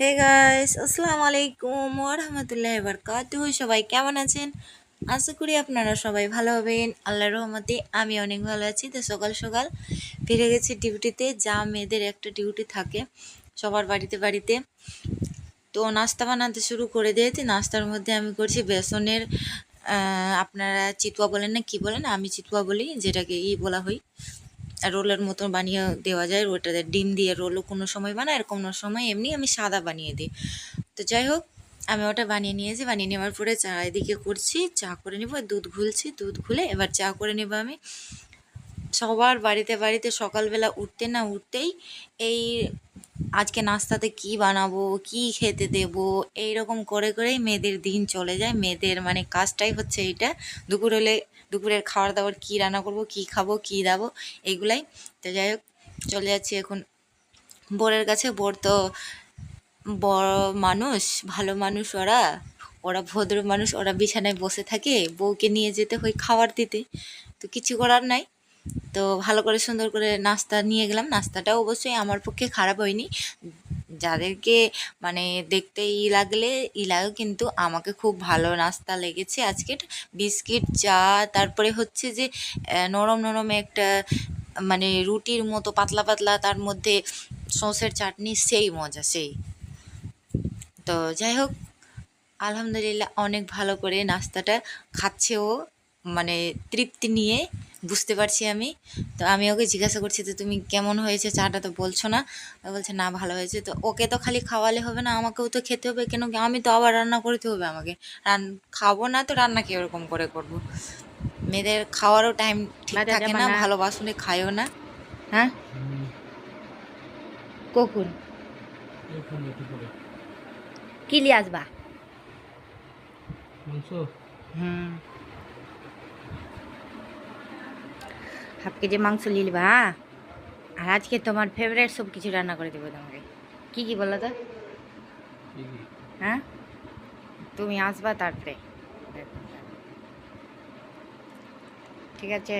Hey guys আসসালামু আলাইকুম ওরহামতুল্লাহ বারকাতুহ সবাই কেমন আছেন? আশা করি আপনারা সবাই ভালো হবেন। আল্লাহর রহমতে আমি অনেক ভালো আছি। তো সকাল সকাল ফিরে গেছি ডিউটিতে। যা মেয়েদের একটা ডিউটি থাকে সবার বাড়িতে বাড়িতে। তো নাস্তা বানাতে শুরু করে দিয়েছি নাস্তার মধ্যে আমি করছি বেসনের আপনারা চিতুয়া বলেন না, কি বলেন? আমি চিতুয়া বলি, যেটাকে ই বলা হয় রোলের মতন বানিয়ে দেওয়া যায়, ওটাতে ডিম দিয়ে রোলও কোনো সময় বানায় আর কোনো সময় এমনি আমি সাদা বানিয়ে দিই। তো যাই হোক, আমি ওটা বানিয়ে নিয়েছি, বানিয়ে নেওয়ার পরে চা এদিকে করছি, চা করে নেব, দুধ ঘুলছি, দুধ ঘুলে এবার চা করে নেব আমি। সবার বাড়িতে বাড়িতে সকালবেলা উঠতে না উঠতেই এই আজকে নাস্তাতে কি বানাবো, কি খেতে দেব এই রকম করে করেই মেয়েদের দিন চলে যায়। মেয়েদের মানে কাজটাই হচ্ছে এইটা। দুপুর হলে দুপুরের খাবার দাবার কি রান্না করব, কি খাব, কি দাবো এইগুলাই তো যাই হোক, চলে যাচ্ছি এখন বোরের কাছে। বোর তো বড় মানুষ, ভালো মানুষ ওরা। ওরা ভদ্র মানুষ, ওরা বিছানায় বসে থাকে। বউকে নিয়ে যেতে হয় খাবার দিতে। তো কিছু করার নাই। তো ভালো করে সুন্দর করে নাস্তা নিয়ে গেলাম। নাস্তাটা অবশ্যই আমার পক্ষে খারাপ হয়নি। যাদেরকে মানে দেখতে ই লাগলে ই লাগে কিন্তু আমাকে খুব ভালো নাস্তা লেগেছে। আজকে বিস্কিট, চা, তারপরে হচ্ছে যে নরম নরম একটা মানে রুটির মতো, পাতলা পাতলা, তার মধ্যে সসের চাটনি, সেই মজা, সেই। তো যাই হোক, আলহামদুলিল্লাহ অনেক ভালো করে নাস্তাটা খাচ্ছে ও মানে তৃপ্তি নিয়ে বুঝতে পারছি আমি। তো আমি ওকে জিজ্ঞাসা করছি তো তুমি কেমন হয়েছে? চাটা তো বলছো না? ও বলছে না ভালো হয়েছে। তো ওকে তো খালি খাওয়ালে হবে না আমাকেও তো খেতে হবে। কেন আমি তো আবার রান্না করতে হবে আমাকে। রান খাব না তো রান্না কীরকম করে করব? মেয়েদের খাওয়ারও টাইম ঠিক থাকে না? ভালো বাসনে খায়ও না। হ্যাঁ? কখন? কি লিয়ে আসবা? হুম। হাফ কেজি মাংস নিয়ে হ্যাঁ? আর আজকে তোমার ফেভারিট সব কিছু রান্না করে দেবো তোমাকে। কি কি বলো তো? হ্যাঁ? তুমি আসবা তারপরে। ঠিক আছে?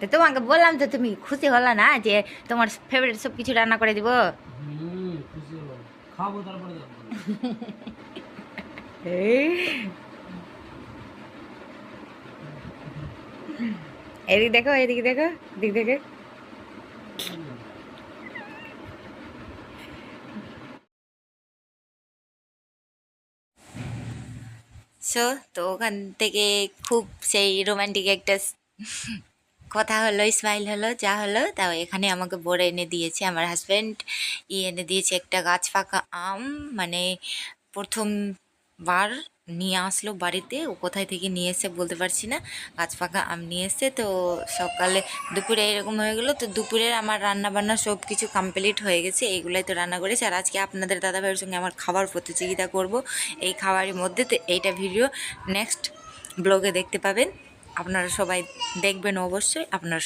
তো তোমাকে বললাম তো তুমি খুশি হলো না যে তোমার ফেভারিট সব কিছু রান্না করে দিব? খাব তারপরে এদিকে দেখো এদিকে দেখো এদিকে দেখো। সো তো ওখান থেকে খুব সেই রোমান্টিক একটা কথা হলো স্মাইল হলো, যা হলো, তাও এখানে আমাকে বড় এনে দিয়েছে আমার হাজব্যান্ড ই এনে দিয়েছে একটা গাছ পাকা আম মানে প্রথমবার নিয়ে আসলো বাড়িতে। ও কোথায় থেকে নিয়ে এসে বলতে পারছি না। গাছ পাকা আম নিয়ে এসে তো সকালে দুপুরে এরকম হয়ে গেলো। তো দুপুরের আমার রান্না বান্না সব কিছু কমপ্লিট হয়ে গেছে। এইগুলাই তো রান্না করেছি। আর আজকে আপনাদের দাদাভাইয়ের সঙ্গে আমার খাবার প্রতিযোগিতা করব। এই খাবারের মধ্যে তো এইটা ভিডিও নেক্সট ব্লগে দেখতে পাবেন। আপনারা সবাই দেখবেন অবশ্যই। আপনারা